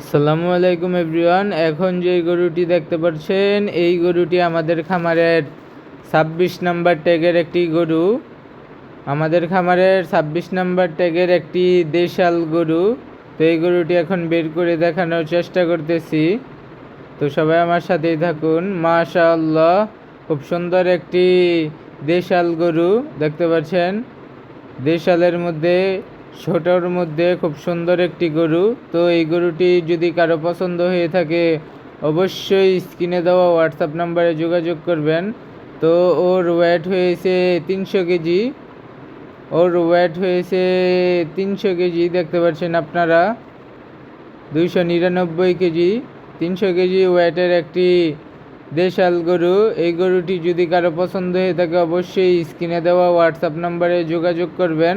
আসসালামু আলাইকুম এভরিওয়ান, এখন যে গরুটি দেখতে পাচ্ছেন, এই গরুটি আমাদের খামারের ছাব্বিশ নাম্বার ট্যাগের একটি গরু। আমাদের খামারের ছাব্বিশ নাম্বার ট্যাগের একটি দেশাল গরু। তো এই গরুটি এখন বের করে দেখানোর চেষ্টা করতেছি। তো সবাই আমার সাথেই থাকুন। মাশাআল্লাহ, খুব সুন্দর একটি দেশাল গরু, দেখতে পাচ্ছেন? দেশালের মধ্যে ছোটোর মধ্যে খুব সুন্দর একটি গরু। তো এই গরুটি যদি কারও পছন্দ হয়ে থাকে, অবশ্যই স্ক্রিনে দেওয়া হোয়াটসঅ্যাপ নাম্বারে যোগাযোগ করবেন। তো ওর ওয়েট হয়েছে তিনশো কেজি। ওর ওয়েট হয়েছে তিনশো কেজি, দেখতে পাচ্ছেন আপনারা। দুইশো নিরানব্বই কেজি। তিনশো কেজি ওয়েটের একটি দেশাল গরু। এই গরুটি যদি কারও পছন্দ হয়ে থাকে, অবশ্যই স্ক্রিনে দেওয়া হোয়াটসঅ্যাপ নাম্বারে যোগাযোগ করবেন।